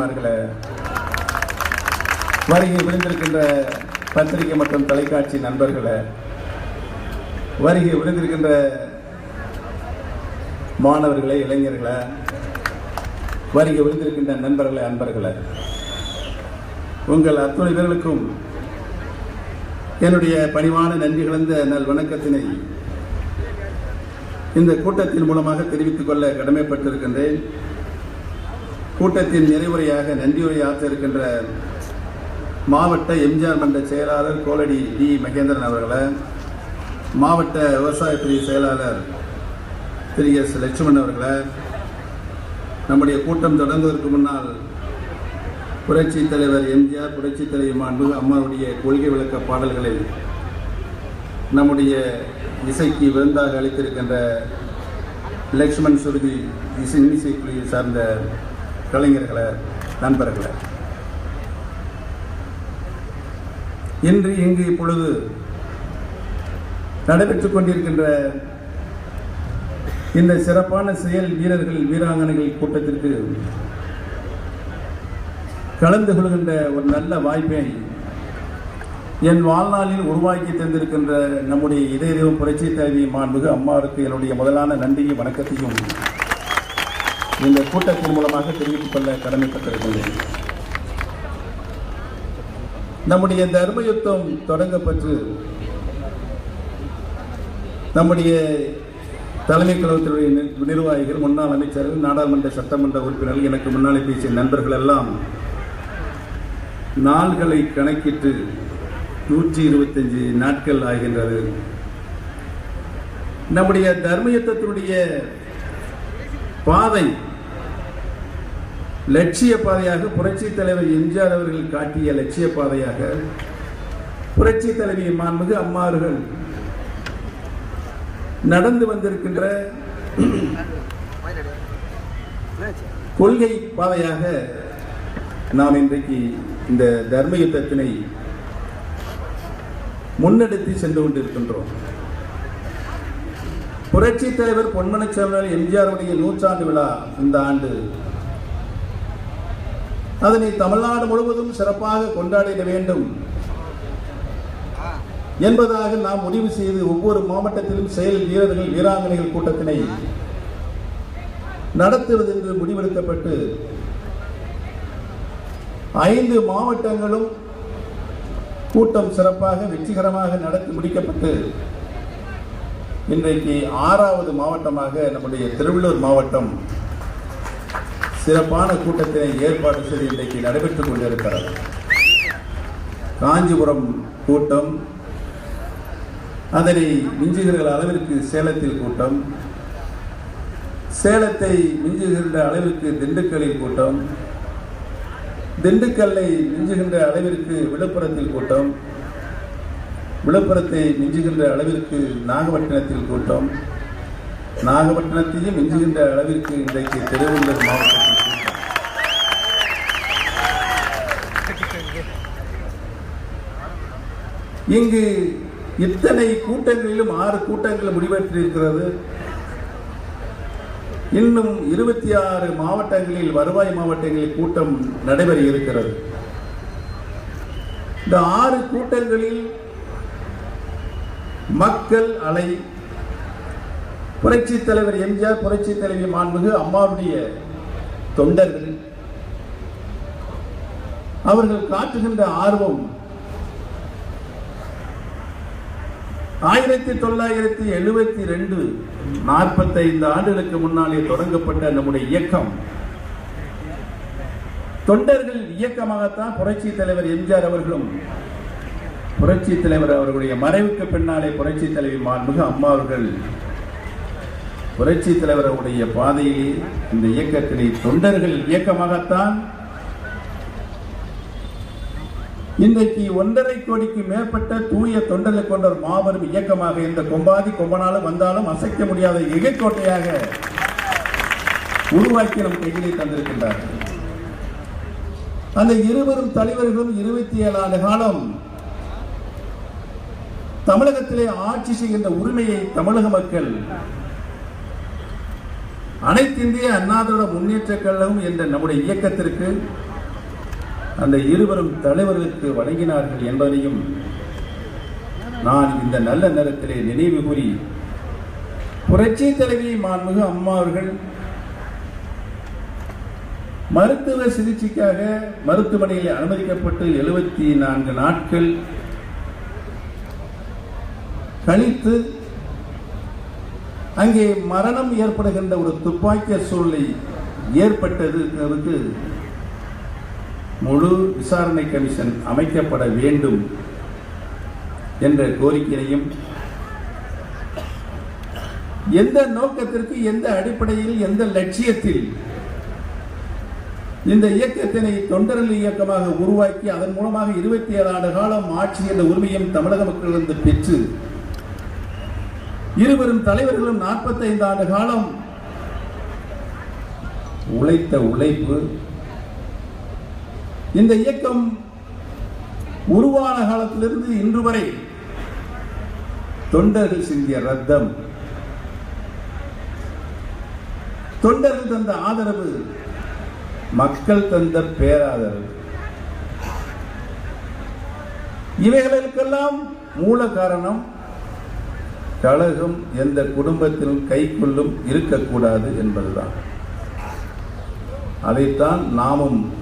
தாய்மார்களே வருகை விழுந்திருக்கின்ற பத்திரிகை மற்றும் தொலைக்காட்சி நண்பர்களே வருகை விழுந்திருக்கின்ற மாணவர்களே இளைஞர்களே வருகை விழுந்திருக்கின்ற நண்பர்களே அன்பர்களே உங்கள் அத்துணை பேர்களுக்கும் என்னுடைய பணிவான நன்றி கலந்த நல் வணக்கத்தினை இந்த கூட்டத்தின் மூலமாக தெரிவித்துக் கொள்ள கடமைப்பட்டிருக்கின்றேன். கூட்டத்தின் நிறைவுரையாக நன்றியுரையாற்ற இருக்கின்ற மாவட்ட எம்ஜிஆர் மன்ற செயலாளர் கோலடி டி மகேந்திரன் அவர்களை மாவட்ட விவசாயத்துறை செயலாளர் திரு எஸ் லட்சுமணன் அவர்களை நம்முடைய கூட்டம் தொடங்குவதற்கு முன்னால் புரட்சி தலைவர் எம்ஜிஆர் புரட்சி தலைவர் மாண்பு அம்மாவுடைய கொள்கை விளக்க பாடல்களை நம்முடைய இசைக்கு விருந்தாக அளித்திருக்கின்ற லக்ஷ்மண் சுருதி இசை இசைக்குழுவை சார்ந்த கலைஞர்களை நண்பர்களை. இன்று இங்கு இப்பொழுது நடைபெற்றுக் கொண்டிருக்கின்ற இந்த சிறப்பான செயல் வீரர்கள் வீராங்கனைகள் கூட்டத்திற்கு கலந்து கொள்கின்ற ஒரு நல்ல வாய்ப்பை என் வாழ்நாளில் உருவாக்கி தந்திருக்கின்ற நம்முடைய இதய புரட்சி தலைவி மாண்புகு அம்மாவுக்கு என்னுடைய முதலான நன்றியும் வணக்கத்தையும் இந்த கூட்டத்தின் மூலமாக தெரிவித்துக் கொள்ள கடமைப்பட்டிருக்கின்றேன். நம்முடைய தர்ம யுத்தம் தொடங்கப்பட்டு நம்முடைய தலைமை கழகத்தினுடைய நி- நிர்வாகிகள் முன்னாள் அமைச்சர்கள் நாடாளுமன்ற சட்டமன்ற உறுப்பினர்கள் எனக்கு முன்னாலே பேசிய நண்பர்கள் எல்லாம் நாள்களை கணக்கிட்டு நூற்றி இருபத்தஞ்சு நாட்கள் ஆகின்றது. நம்முடைய தர்மயுத்தத்தினுடைய பாதை லட்சிய பாதையாக புரட்சி தலைவர் எம்ஜிஆர் அவர்கள் காட்டிய லட்சிய பாதையாக புரட்சி தலைவி மாண்புகு அம்மார்கள் நடந்து வந்திருக்கின்ற கொள்கை பாதையாக நாம் இன்றைக்கு இந்த தர்ம யுத்தத்தினை முன்னெடுத்து சென்று கொண்டிருக்கின்றோம். புரட்சி தலைவர் பொன்மனச்செல்வர் எம்ஜிஆருடைய நூற்றாண்டு விழா இந்த ஆண்டு அதனை தமிழ்நாடு முழுவதும் சிறப்பாக கொண்டாடிட வேண்டும் என்பதாக நாம் முடிவு செய்து ஒவ்வொரு மாவட்டத்திலும் செயல் வீரர்கள் வீராங்கனைகள் கூட்டத்தினை நடத்துவது என்று முடிவெடுக்கப்பட்டு ஐந்து மாவட்டங்களும் கூட்டம் சிறப்பாக வெற்றிகரமாக நடத்தி முடிக்கப்பட்டு இன்றைக்கு ஆறாவது மாவட்டமாக நம்முடைய திருவள்ளூர் மாவட்டம் சிறப்பான கூட்டத்தினை ஏற்பாடு செய்து இன்றைக்கு நடைபெற்றுக் கொண்டிருக்கிறது. காஞ்சிபுரம் கூட்டம் அதனை மிஞ்சுகிற அளவிற்கு சேலத்தில் கூட்டம் சேலத்தை மிஞ்சுகின்ற அளவிற்கு திண்டுக்கல்லில் கூட்டம் திண்டுக்கல்லை மிஞ்சுகின்ற அளவிற்கு விழுப்புரத்தில் கூட்டம் விழுப்புரத்தை மிஞ்சுகின்ற அளவிற்கு நாகப்பட்டினத்தில் கூட்டம் நாகப்பட்டினத்தையும் மிஞ்சுகின்ற அளவிற்கு இன்றைக்கு திருவள்ளூர் மாவட்டம் இங்கு இத்தனை கூட்டங்களிலும் ஆறு கூட்டங்கள் முடிவெற்றிருக்கிறது. இன்னும் இருபத்தி ஆறு மாவட்டங்களில் வருவாய் மாவட்டங்களில் கூட்டம் நடைபெற இருக்கிறது இந்த ஆறு கூட்டங்களில் மக்கள் அலை புரட்சி தலைவர் எம்ஜிஆர் புரட்சி தலைவி மாண்புகு அம்மாவுடைய தொண்டர்கள் அவர்கள் காட்டுகின்ற ஆர்வம் ஆயிரத்தி தொள்ளாயிரத்தி எழுபத்தி ரெண்டு நாற்பத்தைந்து ஆண்டுகளுக்கு முன்னாலே தொடங்கப்பட்ட நம்முடைய இயக்கம். தொண்டர்கள் இயக்கமாகத்தான் புரட்சி தலைவர் எம்ஜிஆர் அவர்களும் புரட்சி தலைவர் அவர்களுடைய மறைவுக்கு பின்னாலே புரட்சி தலைவி மாண்புகு அம்மா அவர்கள் புரட்சி தலைவர் அவருடைய பாதையிலே இந்த இயக்கத்திலே தொண்டர்கள் இயக்கமாகத்தான் இன்றைக்கு ஒன்றரை கோடிக்கு மேற்பட்ட தூய தொண்டர்களை கொண்ட ஒரு மாபெரும் இயக்கமாக இந்த கொம்பாதி கொம்பனாலும் வந்தாலும் அசைக்க முடியாத எகைக்கோட்டையாக உருவாக்கி நம் கையிலே தந்திருக்கின்றார்கள். அந்த இருவரும் தலைவர்களும் இருபத்தி ஏழு ஆண்டு காலம் தமிழகத்திலே ஆட்சி செய்கின்ற உரிமையை தமிழக மக்கள் அனைத்து இந்திய முன்னேற்ற கழகம் என்ற நம்முடைய இயக்கத்திற்கு அந்த இருவரும் தலைவர்களுக்கு வழங்கினார்கள் என்பதையும் நான் இந்த நல்ல நேரத்திலே நினைவு கூறி புரட்சி தலைவி மாண்புகு அம்மா அவர்கள் மருத்துவ சிகிச்சைக்காக மருத்துவமனையில் அனுமதிக்கப்பட்டு எழுபத்தி நான்கு நாட்கள் கழித்து அங்கே மரணம் ஏற்படுகின்ற ஒரு துப்பாக்கிய சூழ்நிலை ஏற்பட்டது முழு விசாரணை கமிஷன் அமைக்கப்பட வேண்டும் என்ற கோரிக்கையையும் எந்த நோக்கத்திற்கு எந்த அடிப்படையில் எந்த லட்சியத்தில் இந்த இயக்கத்தினை தொண்டர்கள் இயக்கமாக உருவாக்கி அதன் மூலமாக இருபத்தி ஏழு ஆண்டு காலம் ஆட்சி என்ற உரிமையும் தமிழக மக்களிலிருந்து பெற்று இருவரும் தலைவர்களும் 45 ஆண்டு காலம் உழைத்த உழைப்பு இந்த இயக்கம் உருவான காலத்திலிருந்து இன்று வரை தொண்டர்கள் சிந்திய ரத்தம். தொண்டர்கள் தந்த ஆதரவு மக்கள் தந்த பேராதரவு. இவைகளுக்கெல்லாம் மூல காரணம் கழகம் எந்த குடும்பத்திலும் கைக்குள்ளும் இருக்கக்கூடாது என்பதுதான். அதைத்தான் நாமும்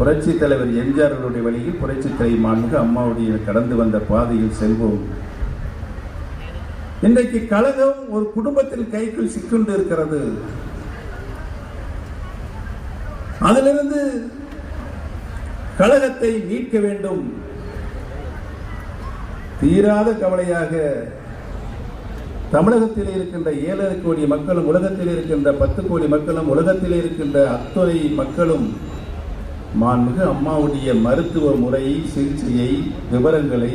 புரட்சி தலைவர் எம்ஜிஆர் அவருடைய வழியில் புரட்சி தலைவி மாண்புமிகு அம்மாவுடைய கடந்து வந்த பாதையில் செல்வோம். இன்றைக்கு கழகம் ஒரு குடும்பத்தில் கைக்குள் சிக்கொண்டு இருக்கிறது. அதிலிருந்து கழகத்தை மீட்க வேண்டும். தீராத கவலையாக தமிழகத்தில் இருக்கின்ற ஏழரை கோடி மக்களும் உலகத்தில் இருக்கின்ற பத்து கோடி மக்களும் உலகத்தில் இருக்கின்ற அத்துறை மக்களும் மாண்புமிகு அம்மாவுடைய மருத்துவ முறை சிகிச்சையை விவரங்களை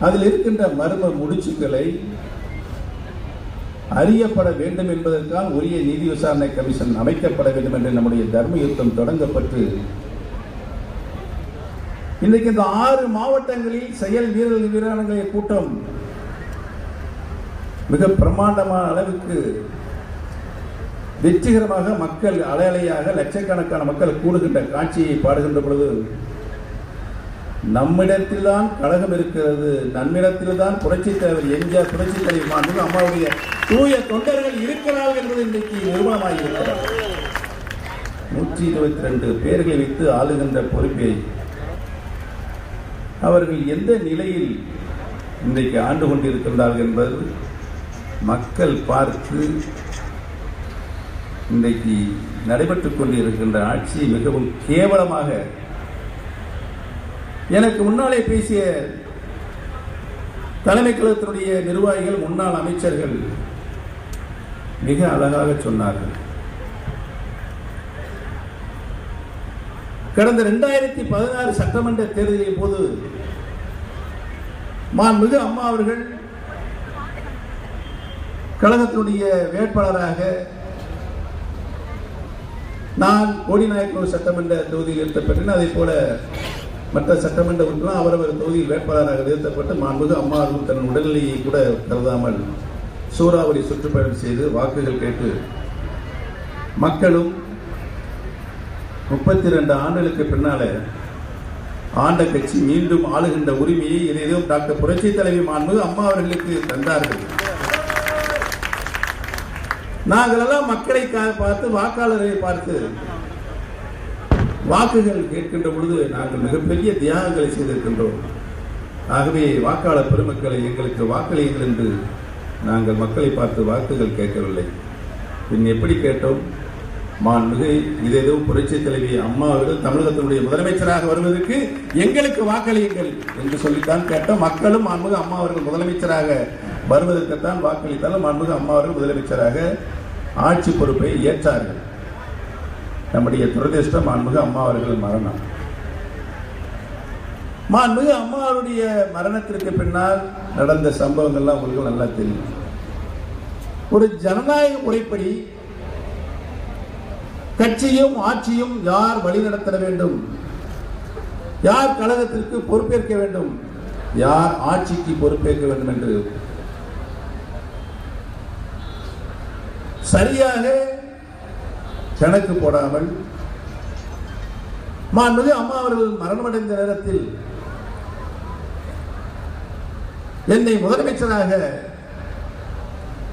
அதில் இருக்கின்ற மர்ம முடிச்சுக்களை அறியப்பட வேண்டும் என்பதற்காக உரிய நீதி விசாரணை கமிஷன் அமைக்கப்பட வேண்டும் என்று நம்முடைய தர்ம யுத்தம் தொடங்கப்பட்டு இன்றைக்கு இந்த ஆறு மாவட்டங்களில் செயல் வீரர்கள் வீராங்கனை கூட்டம் மிக பிரமாண்டமான அளவுக்கு வெற்றிகரமாக மக்கள் அலையலையாக லட்சக்கணக்கான மக்கள் கூடுகின்ற காட்சியை பாடுகின்ற பொழுது நம்மிடத்தில்தான் கழகம் இருக்கிறது நம்மிடத்தில்தான் புரட்சி தலைவர் எம்ஜிஆர் புரட்சி தலைவர் மாண்புமிகு அம்மாவுடைய தூய தொண்டர்கள் இருக்கிறார்கள் என்பது இன்றைக்கு நிரூபணமாக இருக்கிறார் நூற்றி இருபத்தி ரெண்டு பேர்களை வைத்து ஆளுகின்ற பொறுப்பை அவர்கள் எந்த நிலையில் இன்றைக்கு ஆண்டு கொண்டிருக்கின்றார்கள் என்பது மக்கள் பார்த்து இன்றைக்கு நடைபெற்றுக் கொண்டிருக்கின்ற ஆட்சி மிகவும் கேவலமாக எனக்கு முன்னாலே பேசிய தலைமை கழகத்தினுடைய நிர்வாகிகள் முன்னாள் அமைச்சர்கள் மிக அழகாக சொன்னார்கள். கடந்த இரண்டாயிரத்தி பதினாறு சட்டமன்ற தேர்தலின் போது மாண்புமிகு அம்மா அவர்கள் கழகத்தினுடைய வேட்பாளராக நான் கோடிநாயக்கனூர் சட்டமன்ற தொகுதியில் நிறுத்தப்பட்டேன் அதே போல மற்ற சட்டமன்ற உறுப்பினர் அவரவர் தொகுதியில் வேட்பாளராக நிறுத்தப்பட்டு மாண்புகு அம்மா தன் உடல்நிலையை கூட கருதாமல் சூறாவளி சுற்றுப்பயணம் செய்து வாக்குகள் கேட்டு மக்களும் முப்பத்தி ரெண்டு ஆண்டுகளுக்கு பின்னால ஆண்ட கட்சி மீண்டும் ஆளுகின்ற உரிமையை இதையும் டாக்டர் புரட்சி தலைவி மாண்பு அம்மா அவர்களுக்கு தந்தார்கள். நாங்களெல்லாம் மக்களை பார்த்து வாக்காளரை பார்த்து வாக்குகள் கேட்கின்ற பொழுது நாங்கள் மிகப்பெரிய தியாகங்களை செய்திருக்கின்றோம். ஆகவே வாக்காளர் பெருமக்களை எங்களுக்கு வாக்களியுங்கள் என்று நாங்கள் மக்களை பார்த்து வாக்குகள் கேட்கவில்லை. பின் எப்படி கேட்டோம்? மாண்புமிகு இதேதோ புரட்சி தலைவி அம்மா அவர்கள் தமிழகத்தினுடைய முதலமைச்சராக வருவதற்கு எங்களுக்கு வாக்களியுங்கள் என்று சொல்லித்தான் கேட்டோம். மக்களும் மாண்புமிகு அம்மா அவர்கள் முதலமைச்சராக வருவதற்குத்தான் வாக்களித்தாலும் மாண்புமிகு அம்மா அவர்கள் முதலமைச்சராக ஆட்சி பொறுப்பை ஏற்றார்கள். நம்முடைய துரதிருஷ்டம் மாண்புமிகு அம்மா அவர்கள் மரணம். மாண்புமிகு அம்மா அவருடைய மரணத்திற்கு பின்னால் நடந்த சம்பவங்கள்லாம் உங்களுக்கு நல்லா தெரியும். ஒரு ஜனநாயக முறைப்படி கட்சியும் ஆட்சியும் யார் வழிநடத்த வேண்டும்? யார் கழகத்திற்கு பொறுப்பேற்க வேண்டும்? யார் ஆட்சிக்கு பொறுப்பேற்க வேண்டும் என்று சரியாக கணக்கு போடாமல் மாண்பது அம்மா அவர்கள் மரணமடைந்த நேரத்தில் என்னை முதலமைச்சராக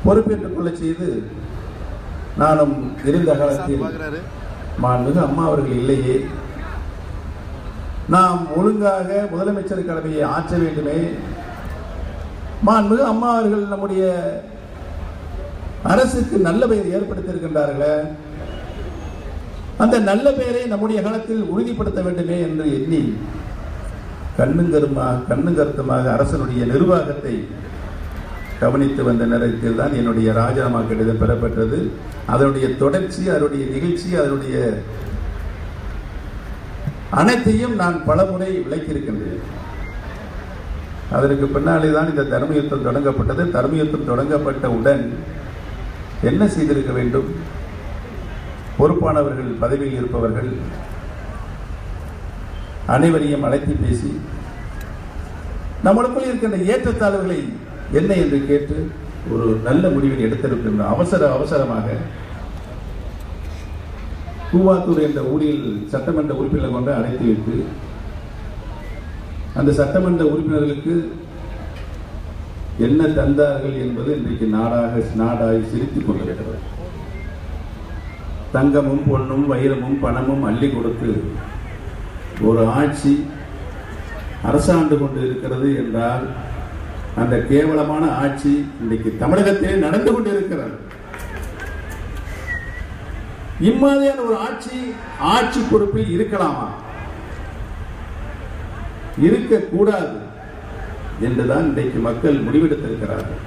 பொறுப்பேற்றுக் கொள்ள செய்து நானும் இருந்த காலத்தில் பாக்குறாரு மாண்புமிகு அம்மா அவர்கள் இல்லையே. நாம் ஒழுங்காக முதலமைச்சர் கடமையை ஆற்ற வேண்டுமே. மாண்புமிகு அம்மா அவர்கள் நம்முடைய அரசுக்கு நல்ல பெயர் ஏற்படுத்தியிருக்கின்றார்களே. அந்த நல்ல பெயரை நம்முடைய காலத்தில் உறுதிப்படுத்த வேண்டுமே என்று எண்ணி கண்ணுங்கருமா கண்ணுங்கருத்தமாக அரசனுடைய நிர்வாகத்தை கவனித்து வந்த நேரத்தில் தான் என்னுடைய ராஜினாமா கடிதம் பெறப்பட்டது. அதனுடைய தொடர்ச்சி அதனுடைய நிகழ்ச்சி அதனுடைய அனைத்தையும் நான் பல முறை விளக்கியிருக்கின்றேன். அதற்கு பின்னாலே தான் இந்த தர்மயுத்தம் தொடங்கப்பட்டது. தர்மயுத்தம் தொடங்கப்பட்ட உடன் என்ன செய்திருக்க வேண்டும்? பொறுப்பானவர்கள் பதவியில் இருப்பவர்கள் அனைவரையும் அழைத்து பேசி நம்மளுக்குள் இருக்கின்ற ஏற்றத்தாழ்வுகளை என்ன என்று கேட்டு ஒரு நல்ல முடிவை எடுத்திருக்கின்ற அவசர அவசரமாக கூவாத்தூர் என்ற ஊரில் சட்டமன்ற உறுப்பினர் கொண்டு அழைத்து வைத்து அந்த சட்டமன்ற உறுப்பினர்களுக்கு என்ன தந்தார்கள் என்பது இன்றைக்கு நாடாக நாடாய் சிரித்துக் கொண்டிருக்கிறது. தங்கமும் பொண்ணும் வைரமும் பணமும் அள்ளி கொடுத்து ஒரு ஆட்சி அரசாண்டு கொண்டு இருக்கிறது என்றால் அந்த கேவலமான ஆட்சி இன்றைக்கு தமிழகத்திலே நடந்து கொண்டிருக்கிறது. இம்மாதிரியான ஒரு ஆட்சி ஆட்சி பொறுப்பில் இருக்கலாமா? இருக்கக்கூடாது. என்றுதான் இன்றைக்கு மக்கள் முடிவெடுத்திருக்கிறார்கள்.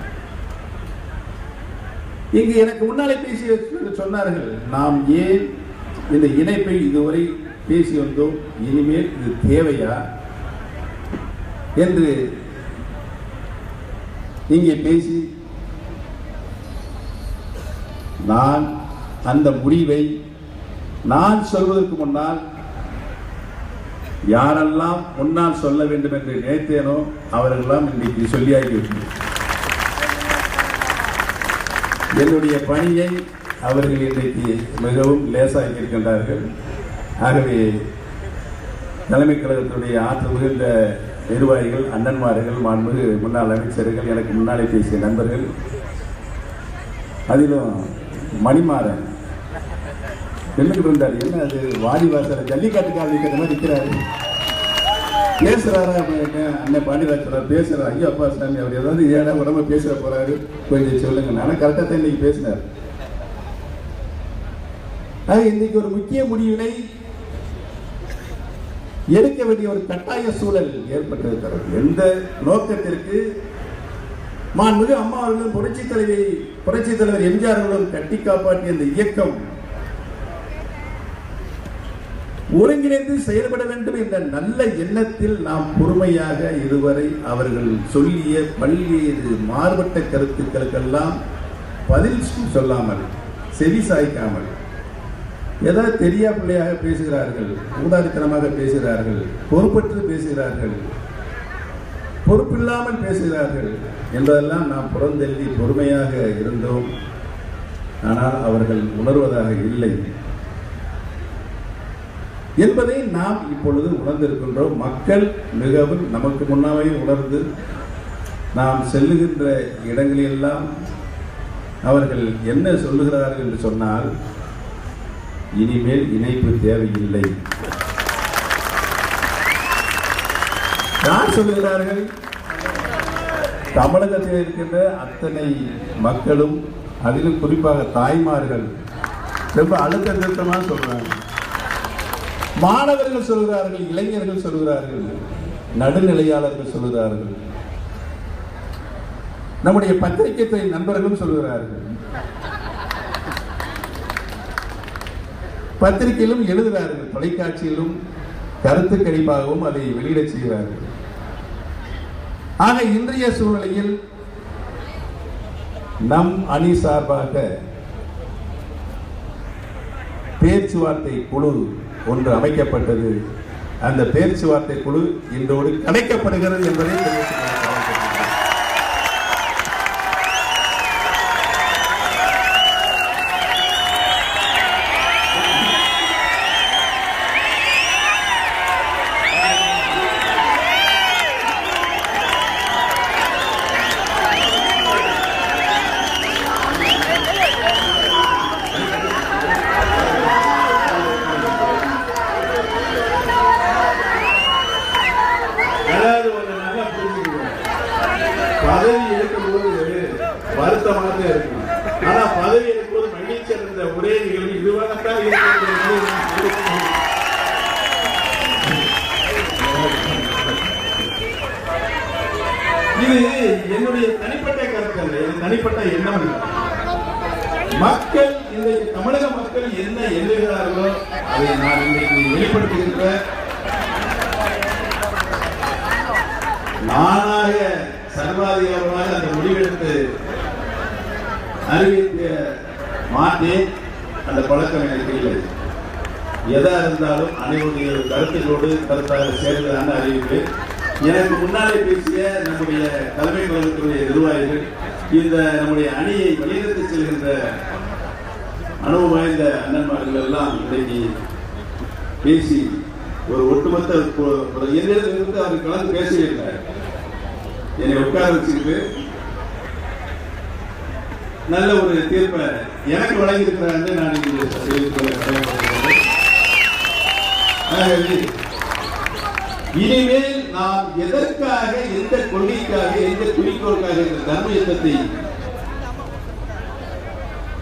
இங்கு எனக்கு முன்னாலே பேசிய சொன்னார்கள் நாம் ஏன் இந்த இணைப்பை இதுவரை பேசி வந்தோம் இனிமேல் இது தேவையா என்று இங்கே பேசி நான் அந்த முடிவை நான் சொல்வதற்கு முன்னால் யாரெல்லாம் முன்னால் சொல்ல வேண்டும் என்று நினைத்தேனோ அவர்களெல்லாம் இன்றைக்கு சொல்லியாகிவிட்டனர் என்னுடைய பணியை அவர்கள் இன்றைக்கு மிகவும் லேசாக்கி இருக்கின்றார்கள். ஆகவே தலைமை கழகத்தினுடைய ஆற்றல் மிகுந்த நிர்வாகிகள் அண்ணன்மார்கள் மாண்புமிகு முன்னாள் அமைச்சர்கள் எனக்கு முன்னாலே பேசிய நண்பர்கள் அதிலும் மணிமாறன் என்னுக்கு இருந்தார் என்ன அது? வாடிவாசல ஜல்லிக்காட்டு கால் இருக்கிற மாதிரி நிற்கிறாரு பேசுறாரா அப்படின்னு அண்ணன் பாண்டியராஜ் சொல்றாரு பேசுறாரு. ஐயோ அப்பா சாமி அவர் ஏதாவது ஏடா உடம்ப பேசுற போறாரு. கொஞ்சம் சொல்லுங்க. ஆனா கரெக்டா தான் இன்னைக்கு பேசினார் ஆக இன்னைக்கு ஒரு முக்கிய முடிவினை எடுக்க வேண்டிய ஒரு கட்டாய சூழல் ஏற்பட்டிருக்கிறது எந்த நோக்கத்திற்கு மாண்புமிகு அம்மா அவர்களும் புரட்சி தலைவி புரட்சி தலைவர் எம்ஜிஆர் அவர்களும் கட்டி காப்பாற்றிய இந்த இயக்கம் ஒருங்கிணைந்து செயல்பட வேண்டும் என்ற நல்ல எண்ணத்தில் நாம் பொறுமையாக இதுவரை அவர்கள் சொல்லிய பல்வேறு மாறுபட்ட கருத்துக்களுக்கெல்லாம் பதில் சொல்லாமல் செவி சாய்க்காமல் ஏதாவது தெரியா பிள்ளையாக பேசுகிறார்கள் ஊதாரித்தனமாக பேசுகிறார்கள் பொறுப்பற்று பேசுகிறார்கள் பொறுப்பில்லாமல் பேசுகிறார்கள் என்பதெல்லாம் நாம் புறந்தெழுதி பொறுமையாக இருந்தோம். ஆனால் அவர்கள் உணர்வதாக இல்லை. என்பதை நாம் இப்பொழுது உணர்ந்திருக்கின்றோம். மக்கள் மிகவும் நமக்கு முன்னாமே உணர்ந்து நாம் செல்லுகின்ற இடங்களிலெல்லாம் அவர்கள் என்ன சொல்லுகிறார்கள் என்று சொன்னால் இனிமேல் இணைப்பு தேவையில்லை. யார் சொல்லுகிறார்கள்? தமிழகத்தில் இருக்கின்ற அத்தனை மக்களும் அதிலும் குறிப்பாக தாய்மார்கள் ரொம்ப அழுத்த திருத்தமாக சொல்றாங்க. மாணவர்கள் சொல்கிறார்கள் இளைஞர்கள் சொல்கிறார்கள் நடுநிலையாளர்கள் சொல்கிறார்கள். நம்முடைய பத்திரிகை துறை நண்பர்களும் சொல்கிறார்கள். பத்திரிகையிலும் எழுதுகிறார்கள் தொலைக்காட்சியிலும் கருத்து கணிப்பாகவும் அதை வெளியிட செய்கிறார்கள். ஆக இன்றைய சூழ்நிலையில் நம் அணி சார்பாக பேச்சுவார்த்தை குழு ஒன்று அமைக்கப்பட்டது. அந்த பேச்சுவார்த்தை குழு இன்றோடு கலைக்கப்படுகிறது என்பதை பதவி எடுக்கும்போது வருத்தமாக இருக்கும். ஆனா பதவி எடுக்கும்போது மகிழ்ச்சி அடைந்த ஒரே நிகழ்வு இதுவாகத்தான் இது என்னுடைய தனிப்பட்ட கருத்து அல்ல தனிப்பட்ட எண்ணம் மக்கள் இன்றைக்கு தமிழக மக்கள் என்ன எண்ணுகிறார்களோ அதை நான் இன்றைக்கு வெளிப்படுத்துகின்ற நானாக சர்வாதிகாரமாக அந்த முடிவெடுத்து அறிவிக்க மாட்டேன். அந்த பழக்கம் எனக்கு இல்லை. எதா இருந்தாலும் அனைவருடைய கருத்துக்களோடு கருத்தாக சேர்ந்ததான அறிவிப்பு எனக்கு முன்னாலே பேசிய நம்முடைய தலைமை கழகத்துடைய நிர்வாகிகள் இந்த நம்முடைய அணியை வழிநடத்தி செல்கின்ற அனுபவம் வாய்ந்த அண்ணன்மார்கள் எல்லாம் இன்றைக்கு பேசி ஒரு ஒட்டுமொத்த ஒரு- ஒரு இருந்து அவர் கலந்து பேசியிருக்கிறார் என்னை உட்கார வச்சுக்கிட்டு நல்ல ஒரு தீர்ப்பை எனக்கு வழங்கியிருக்கிறாங்க நான் இங்கே ஆகவே, இனிமேல் நாம் எதற்காக எந்த கொள்கைக்காக எந்த குறிக்கோளுக்காக இந்த தர்ம யுத்தத்தை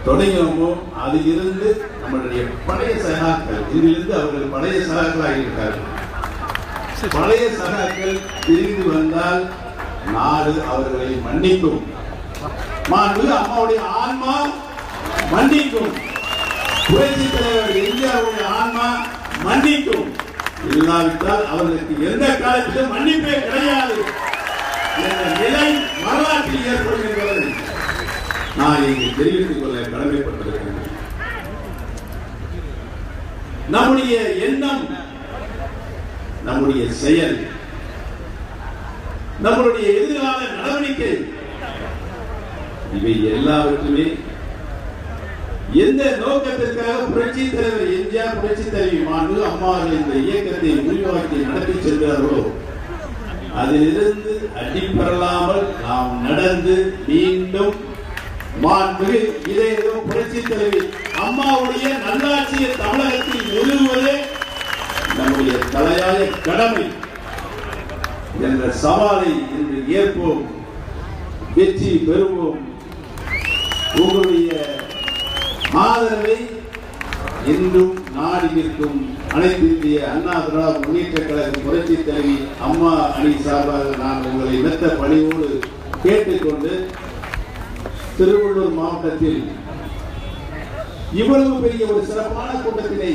தொடங்கினோமோ அதிலிருந்து நம்மளுடைய பழைய சகாக்கள் இதிலிருந்து அவர்கள் பழைய சகாக்களாக இருக்கிறார்கள் பழைய சகாக்கள் திரும்பி வந்தால் நாடு அவர்களை மன்னிக்கும். மாண்பு அம்மாவுடைய ஆன்மா மன்னிக்கும். புரட்சி தலைவர் எம்ஜிஆருடைய ஆன்மா மன்னிக்கும். இல்லாவிட்டால் அவர்களுக்கு எந்த காலத்திலும் மன்னிப்பே கிடையாது. என்ற நிலை வரலாற்றில் ஏற்படும் என்பதை நான் இங்கு தெரிவித்துக் கொள்ள கடமைப்பட்டிருக்கிறேன். நம்முடைய எண்ணம் நம்முடைய செயல் நம்மளுடைய எதிர்கால நடவடிக்கை. இவை எல்லாவற்றுமே எந்த நோக்கத்திற்காக புரட்சி தலைவர் எம்ஜிஆர் புரட்சி தலைவி மாண்பு அம்மாவர்கள் இந்த இயக்கத்தை உருவாக்கி நடத்தி சென்றார்களோ அதிலிருந்து அடிப்படலாமல் நாம் நடந்து மீண்டும் மாண்பு இதே ஏதோ புரட்சி தலைவி அம்மாவுடைய நல்லாட்சியை தமிழகத்தில் நிறுவுவதே நம்முடைய தலையாய கடமை. என்ற சவாலை இன்று ஏற்போம் வெற்றி பெறுவோம். உங்களுடைய ஆதரவை இன்றும் நாடி நிற்கும் அனைத்து இந்திய அண்ணா திராவிட முன்னேற்ற கழக புரட்சி தலைவி அம்மா அணி சார்பாக நான் உங்களை மெத்த பணியோடு கேட்டுக்கொண்டு திருவள்ளூர் மாவட்டத்தில் இவ்வளவு பெரிய ஒரு சிறப்பான கூட்டத்தினை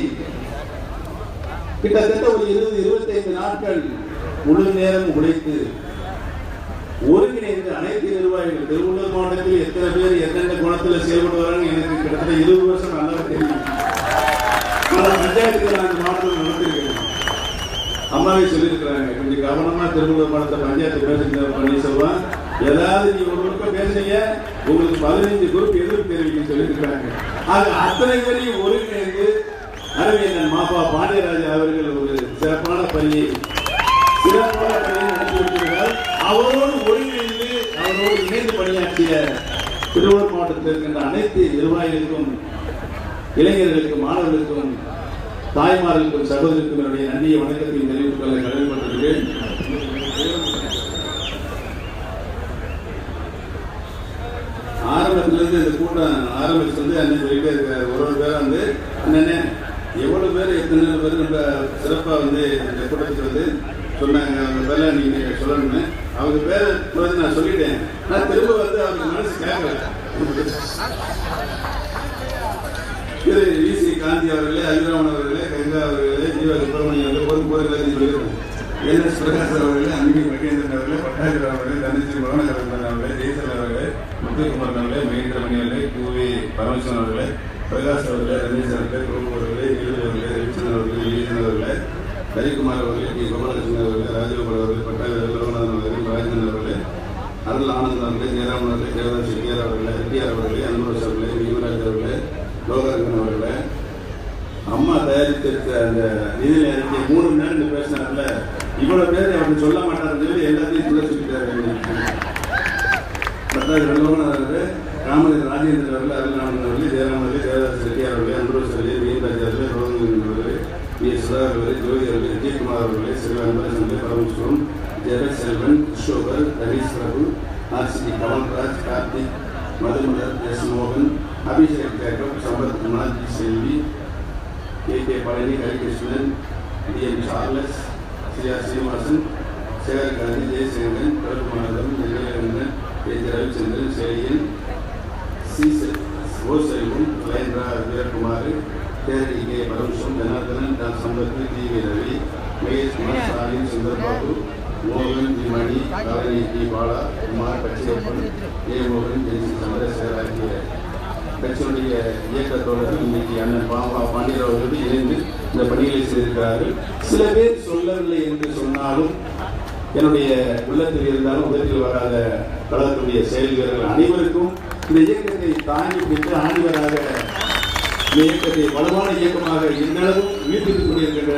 கிட்டத்தட்ட ஒரு இருபது இருபத்தைந்து நாட்கள் முழு நேரம் உழைத்து ஒருங்கிணைந்து அனைத்து நிர்வாகிகள் திருவள்ளூர் மாவட்டத்தில் எத்தனை பேர் எந்தெந்த குணத்தில் செயல்படுவார்கள் எனக்கு கிட்டத்தட்ட இருபது வருஷம் நல்லா தெரியும். பல பஞ்சாயத்துகள் அந்த மாவட்டம் நடத்திருக்கிறேன் அம்மாவே சொல்லியிருக்கிறாங்க. கொஞ்சம் கவனமா திருவள்ளூர் மாவட்ட பஞ்சாயத்து பேசுகிற பன்னீர்செல்வம். ஏதாவது நீ ஒரு குரூப்பை பேசுறீங்க உங்களுக்கு பதினைஞ்சு குரூப் எதிர்ப்பு தெரிவிக்க சொல்லியிருக்கிறாங்க. அது அத்தனை பேரையும் ஒருங்கிணைந்து அரவிந்தன் மாப்பா பாண்டியராஜா அவர்கள் ஒரு சிறப்பான பணியை சிறப்பான பணியை அவரோடு ஒருங்கிணைந்து அவரோடு இணைந்து பணியாற்றிய திருவள்ளூர் மாவட்டத்தில் இருக்கின்ற அனைத்து நிர்வாகிகளுக்கும் இளைஞர்களுக்கும் மாணவர்களுக்கும் தாய்மார்களுக்கும் சகோதரிக்கும் என்னுடைய நன்றிய வணக்கத்தை தெரிவித்துக் கொள்ள கடமைப்பட்டிருக்கிறேன் ஆரம்பத்திலிருந்து இந்த கூட்டம் ஆரம்பிச்சிருந்து அன்னைக்கு அண்ணன் சொல்லிட்டே இருக்காரு ஒரு ஒரு பேர் வந்து அண்ணனே எவ்வளவு பேர் எத்தனை பேர் நம்ம சிறப்பாக வந்து இந்த கூட்டத்துக்கு வந்து சொன்னாங்க அவங்க பேர்ல நீங்க சொல்லணும்னு அவங்க பேர் வந்து நான் சொல்லிட்டேன். நான் திரும்ப வந்து அவங்க மனசு கேட்கல. திரு வி. காந்தி அவர்களே அபிராமன் அவர்களே கங்கா அவர்களே ஜீவா சுப்பிரமணியம் அவர்கள் பொது பொருட்களை சொல்லியிருக்கோம் என். எஸ். பிரகாஷ் அவர்களே அன்பினி மகேந்திரன் அவர்களே பட்டாபிராம் அவர்களே தனஞ்சி மோகனகரன் அவர்களே ஜெயசல் அவர்களே முத்துக்குமார் அவர்களே மகேந்திரமணி அவர்களே கூவி பரமேஸ்வரன் அவர்களே பிரகாஷ் அவர்களே ரமேஷ் அவர்களே பிரபு அவர்களே நீலு அவர்களே ரவிச்சந்திரன் அவர்களே விஜயன் அவர்களே ஹரிக்குமார் அவர்களே கே. கோபாலகிருஷ்ணன் அவர்களே ராஜகோபால் அவர்களே பட்டாபி லோகநாதன் அவர்களே ராஜேந்திரன் அவர்களே அருள் ஆனந்த் அவர்களே ஜெயராமன் அவர்களே தேவதாஸ் செட்டியார் அவர்களே ரெட்டியார் அவர்களே அன்பரசு அவர்களே யுவராஜ் அவர்களே லோகரங்கன் அவர்களே. அம்மா தயாரித்திருக்க அந்த நிதி அறிக்கை மூணு மணி நேரம் பேசினார்ல இவ்வளவு பேர் அப்படி சொல்ல மாட்டாருன்னு சொல்லி எல்லாத்தையும் சொல்ல சொல்லிட்டாரு. பத்தாவது ரெண்டவன் அவர்கள் ராமலிங்க ராஜேந்திரன் அவர்கள் அருள் அவர்கள் ஜெயராமன் அவர்கள் தேவதாஸ் ரெட்டியார் அவர்கள் அன்பரசு அவர்களே மீன்ராஜ் அவர்கள் ரோகன் அவர்கள் பி எஸ் சுதாகர் அவர்கள் ஜோதி அவர்கள் விஜயகுமார் அவர்களே சிறுவன்பரசன் அவர்கள் பரமேஸ்வரன் ஜெகத் செல்வன் கிஷோபர் ஹரீஷ் பிரபு ஆர்சிபி கமல்ராஜ் கார்த்திக் மதுமலர் எஸ் மோகன் Abhishek Jacob Sampath Kumar G Selvi K K Palani Harikrishnan T M Charles C R Srinivasan Sekar Gandhi Jayasekaran பிரபுமானதம் நிலையரங்கன் K G Ravichandran Selian C O செல்வம் லேந்திரா வீரகுமார் தேரடி கே பரமசிவம் ஜனார்தனன் டான் சம்பத்து டி வி ரவி மகேஷ் குமார் ஸ்டாலின் சுந்தர்பாபு மோகன் டி மணி காலனி டி பாலா குமார் பச்சையப்பன் ஏ மோகன் ஜெய் சந்திரசேகர் ஆகிய கட்சியுடைய இயக்க இன்னைக்கு அண்ணன் பாபா பாண்டியர் அவர்கள் இணைந்து இந்த பணிகளை செய்திருக்கிறார்கள் சில பேர் சொல்லவில்லை என்று சொன்னாலும் என்னுடைய உள்ளத்தில் இருந்தாலும் உதவியில் வராத கழகத்துடைய செயல் வீரர்கள் அனைவருக்கும் இந்த இயக்கத்தை தாங்கி பிடித்து ஆணிவராக இந்த இயக்கத்தை வலுவான இயக்கமாக இன்றளவும் நீட்டித்துக் கொண்டிருக்கின்ற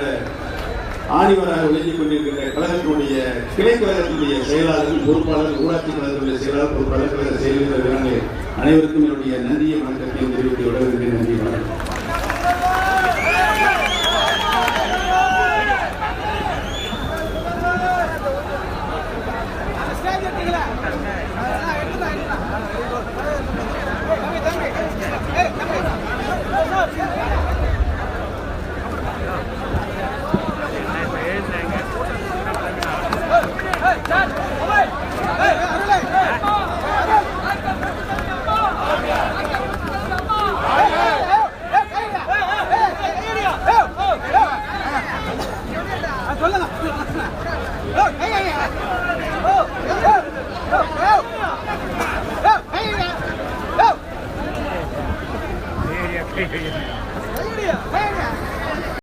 ஆணிவராக விளங்கிக் கொண்டிருக்கின்ற கழகத்தினுடைய கிளை கழகத்தினுடைய செயலாளர்கள் பொறுப்பாளர் ஊராட்சி கழகத்தினுடைய செயலாளர் பொறுப்பாளர் கழக செயலாளர் அனைவருக்கும் என்னுடைய நன்றியை வணக்கத்தையும் தெரிவித்து விட நன்றி வணக்கம்.